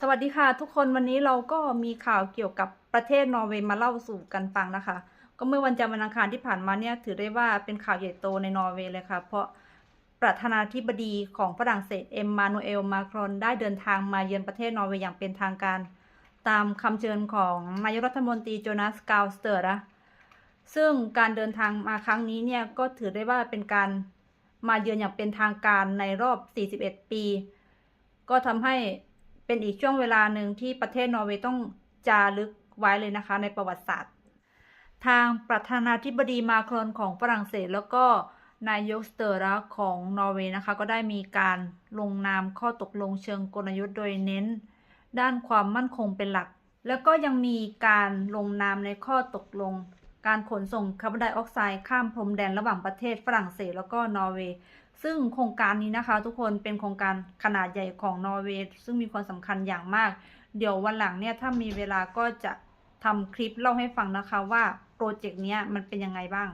สวัสดีค่ะ ทุกคนวันนี้เราก็มีข่าวเกี่ยวกับประเทศนอร์เวย์มาเล่าสู่กันฟังนะคะ ก็เมื่อวันจันทร์วันอังคารที่ผ่านมาเนี่ยถือได้ว่าเป็นข่าวใหญ่โตในนอร์เวย์เลยค่ะ เพราะประธานาธิบดีของฝรั่งเศสเอ็มมานูเอลมาครอนได้เดินทางมาเยือนประเทศนอร์เวย์อย่างเป็นทางการ ตามคำเชิญของนายกรัฐมนตรีโจนาสกาวสเตอร์นะซึ่งการเดินทางมาครั้งนี้เนี่ยก็ถือได้ว่าเป็นการมาเยือนอย่างเป็นทางการในรอบ 41 ปี ก็ทำให้ เป็นอีกช่วงเวลาหนึ่งที่ประเทศนอร์เวย์ต้องจารึกไว้เลยนะคะ ในประวัติศาสตร์ ทางประธานาธิบดีมาครอนของฝรั่งเศสแล้วก็นายกสเตอร์ระของนอร์เวย์นะคะ ก็ได้มีการลงนามข้อตกลงเชิงกลยุทธ์โดยเน้น ด้านความมั่นคงเป็นหลัก แล้วก็ยังมีการลงนามในข้อตกลง การขนส่งคาร์บอนไดออกไซด์ข้ามพรมแดนระหว่างประเทศฝรั่งเศสแล้วก็นอร์เวย์ ซึ่งโครงการนี้นะคะ ทุกคนเป็นโครงการขนาดใหญ่ของนอร์เวย์ซึ่งมีความสำคัญอย่างมาก เดี๋ยววันหลังเนี่ยถ้ามีเวลาก็จะทำคลิปเล่าให้ฟังนะคะว่าโปรเจกต์เนี้ยมันเป็นยังไงบ้าง